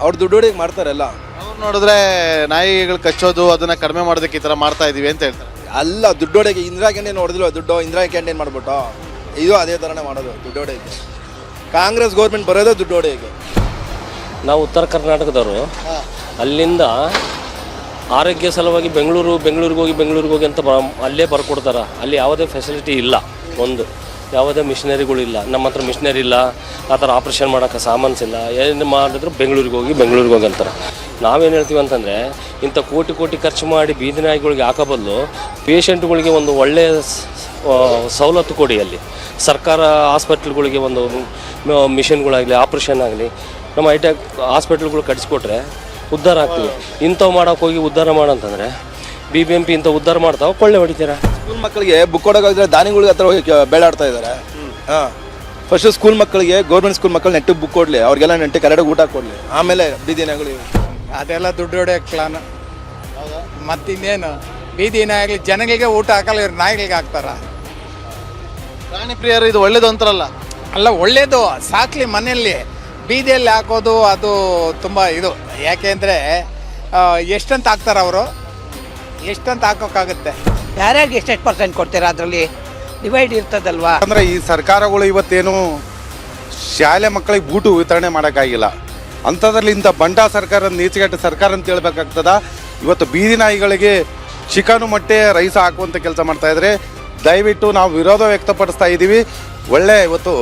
ಅವ್ರು ದುಡ್ಡು ಹೊಡಿಗೆ ಮಾಡ್ತಾರೆ ಎಲ್ಲ ಅವ್ರು ನೋಡಿದ್ರೆ ನಾಯಿಗಳು ಕಚ್ಚೋದು ಅದನ್ನ ಕಡಿಮೆ ಮಾಡೋದಕ್ಕೆ ಈ ತರ ಮಾಡ್ತಾ ಇದೀವಿ ಅಂತ ಹೇಳ್ತಾರೆ. ಅಲ್ಲ ದುಡ್ಡು ಹೊಡೆಗೆ ಇಂದಿರಾ ಕ್ಯಾಂಟೀನ್ ಹೊಡೆದಿಲ್ವ ದುಡ್ಡು ಇಂದಿರಾ ಕ್ಯಾಂಟೀನ್ ಮಾಡ್ಬಿಟ್ಟು. ಇದು ಅದೇ ಥರನೇ ಮಾಡೋದು ದುಡ್ಡು ಹೊಡೆಯಕ್ಕೆ ಕಾಂಗ್ರೆಸ್ ಗೌರ್ಮೆಂಟ್ ಬರೋದೇ ದುಡ್ಡು ಹೊಡೆಯಕ್ಕೆ ನಾವು ಉತ್ತರ ಕರ್ನಾಟಕದವರು. ಅಲ್ಲಿಂದ ಆರೋಗ್ಯ ಸಲುವಾಗಿ ಬೆಂಗಳೂರು ಬೆಂಗಳೂರಿಗೆ ಹೋಗಿ ಬೆಂಗಳೂರಿಗೆ ಹೋಗಿ ಅಂತ ಬ- ಅಲ್ಲೇ ಬರ್ಕೊಡ್ತಾರೆ. ಅಲ್ಲಿ ಯಾವುದೇ ಫೆಸಿಲಿಟಿ ಇಲ್ಲ ಒಂದು. ಯಾವುದೇ ಮಿಷನರಿಗಳಿಲ್ಲ. ನಮ್ಮ ಹತ್ರ ಮಿಷನರಿ ಇಲ್ಲ. ಆ ಥರ ಆಪ್ರೇಷನ್ ಮಾಡೋಕ್ಕೆ ಸಾಮಾನ್ಸ್ ಇಲ್ಲ. ಏನು ಮಾಡಿದ್ರು ಬೆಂಗಳೂರಿಗೆ ಹೋಗಿ ಬೆಂಗಳೂರಿಗೆ ಹೋಗಿ ಅಂತಾರೆ ನಾವೇನು ಹೇಳ್ತೀವಿ ಅಂತಂದರೆ, ಇಂಥ ಕೋಟಿ ಕೋಟಿ ಖರ್ಚು ಮಾಡಿ ಬೀದಿ ನಾಯಿಗಳಿಗೆ ಹಾಕೋ ಬದಲು ಪೇಷಂಟ್ಗಳಿಗೆ ಒಂದು ಒಳ್ಳೆಯ ಸವಲತ್ತು ಕೊಡಿ ಅಲ್ಲಿ. ಸರ್ಕಾರ ಹಾಸ್ಪಿಟ್ಲ್ಗಳಿಗೆ ಒಂದು ಮಿಷಿನ್ಗಳಾಗಲಿ ಆಪ್ರೇಷನ್ ಆಗಲಿ, ನಮ್ಮ ಹೈಟೆಕ್ ಹಾಸ್ಪಿಟ್ಲ್ಗಳು ಕಟ್ಸಿಕೊಟ್ರೆ ಉದ್ಧಾರ ಆಗ್ತೀವಿ. ಇಂಥವು ಮಾಡೋಕ್ಕೋಗಿ ಉದ್ಧಾರ ಮಾಡಂತಂದರೆ ಬಿ ಬಿ ಎಂ ಪಿ ಇಂತ ಉದ್ಧಾರ ಮಾಡ್ತಾವ ಕೊಳ್ಳೆ ಹೊಡಿತೀರಾ? ಸ್ಕೂಲ್ ಮಕ್ಕಳಿಗೆ ಬುಕ್ ಕೊಡೋಕಾಗಿದ್ರೆ ದಾನಿಗಳಿಗೆ ಹತ್ರ ಹೋಗಿ ಕ- ಬೇಡಾಡ್ತಾ ಇದ್ದಾರೆ ಹಾಂ. ಫಸ್ಟ್ ಸ್ಕೂಲ್ ಮಕ್ಕಳಿಗೆ ಗೌರ್ಮೆಂಟ್ ಸ್ಕೂಲ್ ಮಕ್ಕಳು ನೆಟ್ಟಿಗೆ ಬುಕ್ ಕೊಡಲಿ ಅವ್ರಿಗೆಲ್ಲ ನೆಂಟು ಕರೆಕ್ಟಾಗಿ ಊಟ ಕೊಡಲಿ. ಆಮೇಲೆ ಬೀದಿನಗಳು ಅದೆಲ್ಲ ದುಡ್ಡು ಹೊಡೆಯೋ ಪ್ಲಾನ್ ಮತ್ತಿನ್ನೇನು? ಬೀದಿ ನಾಯಿಗಳು ಜನಗಳಿಗೆ ಊಟ ಹಾಕಲ್ಲ ಇವ್ರು ನಾಯಿಗಳಿಗೆ ಹಾಕ್ತಾರ. ಪ್ರಾಣಿ ಪ್ರಿಯರು ಇದು ಒಳ್ಳೇದು ಅಂತಾರಲ್ಲ. ಅಲ್ಲ ಒಳ್ಳೇದು. ಸಾಕ್ಲಿ ಮನೆಯಲ್ಲಿ. ಬೀದಿಯಲ್ಲಿ ಹಾಕೋದು ಅದು ತುಂಬ ಇದು. ಯಾಕೆಂದರೆ ಎಷ್ಟಂತ ಹಾಕ್ತಾರ ಅವರು? ಎಷ್ಟಂತ ಹಾಕೋಕ್ಕಾಗುತ್ತೆ? ಯಾರ್ಯಾರಿಗೆ ಎಷ್ಟೆಷ್ಟು ಪರ್ಸೆಂಟ್ ಕೊಡ್ತೀರಾ ಅದರಲ್ಲಿ? ಡಿವೈಡ್ ಇರ್ತದಲ್ವಾ? ಅಂದ್ರೆ ಈ ಸರ್ಕಾರಗಳು ಇವತ್ತೇನು ಶಾಲೆ ಮಕ್ಕಳಿಗೆ ಬೂಟು ವಿತರಣೆ ಮಾಡೋಕ್ಕಾಗಿಲ್ಲ. ಅಂಥದ್ರಲ್ಲಿ ಇಂಥ ಬಂಟ ಸರ್ಕಾರ ನೀಚಗಟ್ಟ ಸರ್ಕಾರ ಅಂತ ಹೇಳ್ಬೇಕಾಗ್ತದ. ಇವತ್ತು ಬೀದಿ ನಾಯಿಗಳಿಗೆ ಚಿಕನು ಮೊಟ್ಟೆ ರೈಸ್ ಹಾಕುವಂಥ ಕೆಲಸ ಮಾಡ್ತಾ ಇದ್ರೆ ದಯವಿಟ್ಟು ನಾವು ವಿರೋಧ ವ್ಯಕ್ತಪಡಿಸ್ತಾ ಇದ್ದೀವಿ ಒಳ್ಳೆ ಇವತ್ತು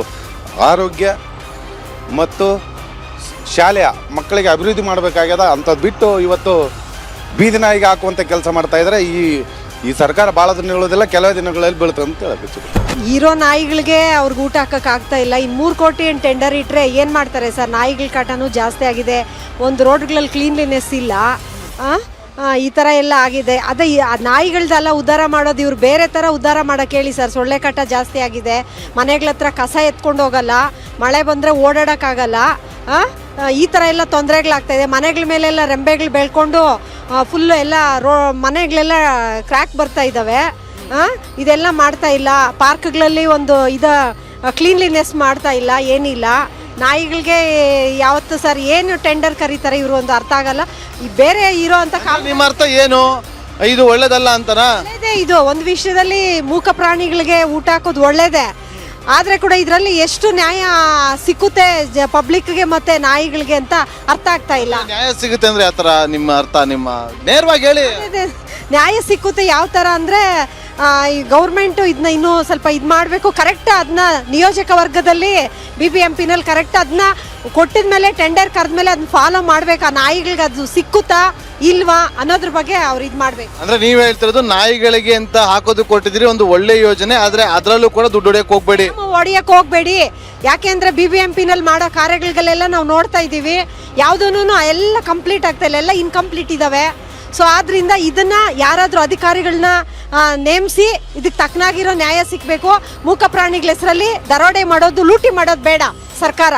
ಆರೋಗ್ಯ ಮತ್ತು ಶಾಲೆಯ ಮಕ್ಕಳಿಗೆ ಅಭಿವೃದ್ಧಿ ಮಾಡಬೇಕಾಗ್ಯದ. ಅಂಥದ್ದು ಬಿಟ್ಟು ಇವತ್ತು ಬೀದಿ ನಾಯಿಗೆ ಹಾಕುವಂಥ ಕೆಲಸ ಮಾಡ್ತಾ ಇದ್ದಾರೆ ಈ ಈ ಸರ್ಕಾರ ಭಾಳ ದಿನ ಹೇಳೋದಿಲ್ಲ, ಕೆಲವೇ ದಿನಗಳಲ್ಲಿ ಬೀಳ್ತದೆ ಅಂತ ಹೇಳಬೇಕು ಇರೋ ನಾಯಿಗಳಿಗೆ ಅವ್ರಿಗೆ ಊಟ ಹಾಕೋಕ್ಕಾಗ್ತಾ ಇಲ್ಲ. ಇನ್ನು ಮೂರು ಕೋಟಿ ಏನು ಟೆಂಡರ್ ಇಟ್ಟರೆ ಏನು ಮಾಡ್ತಾರೆ ಸರ್? ನಾಯಿಗಳ ಕಾಟನೂ ಜಾಸ್ತಿ ಆಗಿದೆ. ಒಂದು ರೋಡ್ಗಳಲ್ಲಿ ಕ್ಲೀನ್ಲಿನೆಸ್ ಇಲ್ಲ. ಈ ಥರ ಎಲ್ಲ ಆಗಿದೆ. ಅದೇ ನಾಯಿಗಳದೆಲ್ಲ ಉದ್ಧಾರ ಮಾಡೋದು ಇವ್ರು ಬೇರೆ ಥರ ಉದ್ಧಾರ ಮಾಡೋಕ್ಕೆ ಹೇಳಿ ಸರ್. ಸೊಳ್ಳೆ ಕಾಟ ಜಾಸ್ತಿ ಆಗಿದೆ. ಮನೆಗಳ ಹತ್ರ ಕಸ ಎತ್ಕೊಂಡು ಹೋಗಲ್ಲ. ಮಳೆ ಬಂದರೆ ಓಡಾಡೋಕ್ಕಾಗಲ್ಲ ಈ ಥರ ಎಲ್ಲ ತೊಂದರೆಗಳಾಗ್ತಾ ಇದೆ. ಮನೆಗಳ ಮೇಲೆಲ್ಲ ರೆಂಬೆಗಳು ಬೆಳ್ಕೊಂಡು ಫುಲ್ಲು ಎಲ್ಲ ರೋ ಮನೆಗಳೆಲ್ಲ ಕ್ರ್ಯಾಕ್ ಬರ್ತಾ ಇದ್ದಾವೆ ಹಾಂ ಇದೆಲ್ಲ ಮಾಡ್ತಾ ಇಲ್ಲ. ಪಾರ್ಕ್ಗಳಲ್ಲಿ ಒಂದು ಇದ ಕ್ಲೀನ್ಲಿನೆಸ್ ಮಾಡ್ತಾ ಇಲ್ಲ ಏನಿಲ್ಲ. ನಾಯಿಗಳಿಗೆ ಯಾವತ್ತು ಸರ್ ಏನು ಟೆಂಡರ್ ಕರೀತಾರೆ ಇವರು ಒಂದು ಅರ್ಥ ಆಗಲ್ಲ. ಈ ಬೇರೆ ಇರೋ ಅಂತ ನಿಮ್ಮ ಅರ್ಥ ಏನು? ಇದು ಒಳ್ಳೇದಲ್ಲ ಅಂತಾರ ಇದು. ಒಂದು ವಿಷಯದಲ್ಲಿ ಮೂಕ ಪ್ರಾಣಿಗಳಿಗೆ ಊಟ ಹಾಕೋದು ಒಳ್ಳೇದೇ. ಆದರೆ ಕೂಡ ಇದರಲ್ಲಿ ಎಷ್ಟು ನ್ಯಾಯ ಸಿಕ್ಕುತ್ತೆ ಜ ಪಬ್ಲಿಕ್ಗೆ ಮತ್ತೆ ನಾಯಿಗಳಿಗೆ ಅಂತ ಅರ್ಥ ಆಗ್ತಾ ಇಲ್ಲ. ನ್ಯಾಯ ಸಿಗುತ್ತೆ ಅಂದ್ರೆ ಆತರ ತರ ನಿಮ್ಮ ಅರ್ಥ ನಿಮ್ಮ ನೇರವಾಗಿ ಹೇಳಿ. ನ್ಯಾಯ ಸಿಕ್ಕುತ್ತೆ ಯಾವ ತರ ಅಂದರೆ ಈ ಗೌರ್ಮೆಂಟು ಇದನ್ನ ಇನ್ನೂ ಸ್ವಲ್ಪ ಇದು ಮಾಡಬೇಕು. ಕರೆಕ್ಟ್ ಅದನ್ನ ನಿಯೋಜಕ ವರ್ಗದಲ್ಲಿ ಬಿ ಬಿ ಎಂ ಪಿನಲ್ಲಿ ಕರೆಕ್ಟ್ ಅದನ್ನ ಕೊಟ್ಟಿದ ಮೇಲೆ ಟೆಂಡರ್ ಕರೆದ ಮೇಲೆ ಅದನ್ನ ಫಾಲೋ ಮಾಡ್ಬೇಕು. ಆ ನಾಯಿಗಳಿಗೆ ಅದು ಸಿಕ್ಕುತ್ತಾ ಇಲ್ವಾ ಅನ್ನೋದ್ರ ಬಗ್ಗೆ ಅವ್ರು ಇದು ಮಾಡಬೇಕು. ಅಂದ್ರೆ ನೀವ್ ಹೇಳ್ತಿರೋದು ನಾಯಿಗಳಿಗೆ ಅಂತ ಹಾಕೋದು ಕೊಟ್ಟಿದ್ರಿ ಒಂದು ಒಳ್ಳೆ ಯೋಜನೆ ಆದ್ರೆ ಅದರಲ್ಲೂ ಕೂಡ ದುಡ್ಡು ಹೊಡೆಯಕ್ ಹೋಗ್ಬೇಡಿ. ಹೊಡಿಯಕ್ ಹೋಗ್ಬೇಡಿ. ಯಾಕೆಂದ್ರೆ ಬಿ ಬಿ ಎಂ ಪಿನಲ್ಲಿ ಮಾಡೋ ಕಾರ್ಯಗಳಿಗೆಲ್ಲ ನಾವು ನೋಡ್ತಾ ಇದ್ದೀವಿ. ಯಾವುದೂ ಎಲ್ಲ ಕಂಪ್ಲೀಟ್ ಆಗ್ತಾ ಇಲ್ಲ ಎಲ್ಲ ಇನ್ಕಂಪ್ಲೀಟ್ ಇದ್ದಾವೆ ಸೊ ಆದ್ರಿಂದ ಇದನ್ನ ಯಾರಾದರೂ ಅಧಿಕಾರಿಗಳನ್ನ ನೇಮಿಸಿ ಇದಕ್ಕೆ ತಕ್ಕನಾಗಿರೋ ನ್ಯಾಯ ಸಿಗಬೇಕು ಮೂಕ ಪ್ರಾಣಿಗಳ ಹೆಸರಲ್ಲಿ ದರೋಡೆ ಮಾಡೋದು, ಲೂಟಿ ಮಾಡೋದು ಬೇಡ ಸರ್ಕಾರ.